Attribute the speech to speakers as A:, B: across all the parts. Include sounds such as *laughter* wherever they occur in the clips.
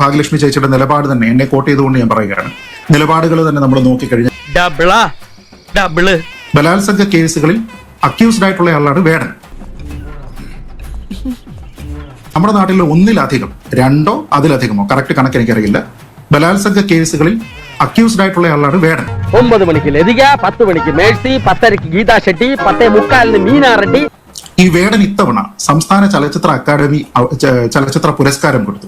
A: ഭാഗ്യലക്ഷ്മി ചേച്ചിയുടെ നിലപാട് തന്നെ എന്നെ കോട്ട് ചെയ്തുകൊണ്ട് ഞാൻ പറയുകയാണ്. നിലപാടുകൾ തന്നെ നമ്മൾ നോക്കിക്കഴിഞ്ഞാൽ
B: ഡബിളാ ഡബിൾ
A: ബലാത്സംഗ കേസുകളിൽ അക്യൂസ്ഡ് ആയിട്ടുള്ള ആളാണ് വേടൻ. നമ്മുടെ നാട്ടിൽ ഒന്നിലധികം രണ്ടോ അതിലധികമോ കറക്റ്റ് കണക്ക് എനിക്കറിയില്ല. ബലാത്സംഗ കേസുകളിൽ അക്യൂസ്ഡ് ആയിട്ടുള്ള ആളാണ് വേടൻ.
B: ഒമ്പത് മണിക്ക് ലതിക പത്ത് മണിക്ക് മേഴ്സി പത്തരക്ക് ഗീതാ ഷെട്ടി പത്തേ മുക്കാലിന് മീനാ റെഡ്ഡി
A: ഈ വേടൻ ഇത്തവണ സംസ്ഥാന ചലച്ചിത്ര അക്കാദമി ചലച്ചിത്ര പുരസ്കാരം കൊടുത്തു.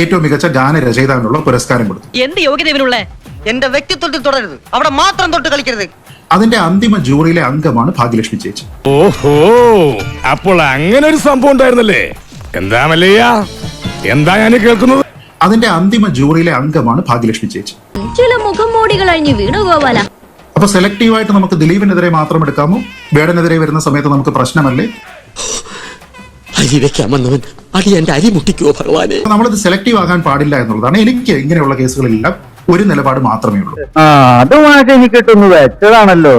A: ഏറ്റവും മികച്ച ഗാനരചയിതാവിനുള്ള പുരസ്കാരം കൊടുത്തു.
C: എന്ത് യോഗ്യത ഇവനുള്ള? എന്റെ വ്യക്തിത്വത്തിൽ തുടരുത് അവിടെ മാത്രം തൊട്ട് കളിക്കരുത്.
A: അതിന്റെ അന്തിമ ജൂറിയിലെ അംഗമാണ് ഭാഗ്യലക്ഷ്മി ചേച്ചി.
D: ഓഹോ അപ്പോൾ അങ്ങനെ ഒരു സംഭവം ഉണ്ടായിരുന്നല്ലേ? എന്താ മല്ലയ്യ? എന്താ ഞാൻ കേൾക്കുന്നത്?
A: അതിന്റെ അന്തിമ ജൂറിയിലെ അംഗമാണ് ഭാഗ്യലക്ഷ്മി ചേച്ചി.
E: ചില മുഖംമൂടികൾ അഴിഞ്ഞു വീണു ഗോപാല.
A: അപ്പൊ സെലക്റ്റീവായിട്ട് നമുക്ക് ദിലീപിനെതിരെ മാത്രം എടുക്കാമോ? വേടനെതിരെ വരുന്ന സമയത്ത് നമുക്ക് പ്രശ്നമല്ലേ?
F: അരി വെക്കാമെന്നവൻ അടി എന്റെ അരി മുട്ടിക്കുവോ ഭഗവാനെ?
A: നമ്മളിത് സെലക്റ്റീവ് ആകാൻ പാടില്ല എന്നുള്ളതാണ്. എനിക്ക് ഇങ്ങനെയുള്ള കേസുകളിലെല്ലാം ഒരു നിലപാട് മാത്രമേ ഉള്ളൂ.
G: ആ അതുമായിട്ട് എനിക്ക് കിട്ടുന്നു വെച്ചതാണല്ലോ.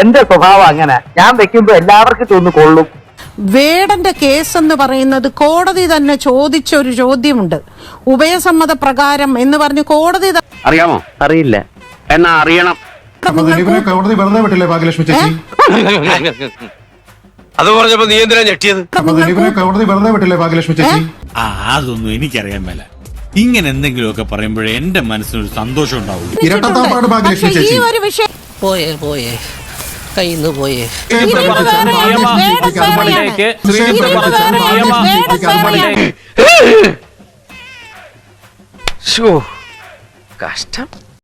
G: എന്റെ സ്വഭാവം അങ്ങനെ. ഞാൻ വെക്കുമ്പോ എല്ലാവർക്കും തോന്നുന്നു കൊള്ളും.
H: വേടന്റെ കേസ് എന്ന് പറയുന്നത് കോടതി തന്നെ ചോദിച്ച ഒരു ചോദ്യമുണ്ട്. ഉഭയസമ്മത പ്രകാരം എന്ന് പറഞ്ഞ് കോടതി
B: അറിയാമോ? അറിയില്ല. എന്നാ അറിയണം.
A: കോടതി വെറുതെ വിട്ടില്ലേ ഭാഗ്യലക്ഷ്മി ചേച്ചി? *laughs*
F: അത് പറഞ്ഞപ്പോ നീ എന്തിനാ ഞെട്ടിയത്?
A: അപ്പൊ ദിലീപിനെ കോടതി വെറുതെ വിട്ടില്ലേ ഭാഗ്യലക്ഷ്മി ചേച്ചി?
I: ആ അതൊന്നും എനിക്കറിയാൻ മേല. ഇങ്ങനെ എന്തെങ്കിലുമൊക്കെ പറയുമ്പോഴേ എന്റെ മനസ്സിനൊരു സന്തോഷം ഉണ്ടാവും
A: ഇരട്ടത്താപ്പാട് ഭാഗ്യലക്ഷ്മി
H: പക്ഷേ ഈ ഒരു വിഷയം
C: പോയേ പോയേ. പോയേ.
H: ഇനി ഇത് വേറെയാണ്.
B: കഷ്ടം.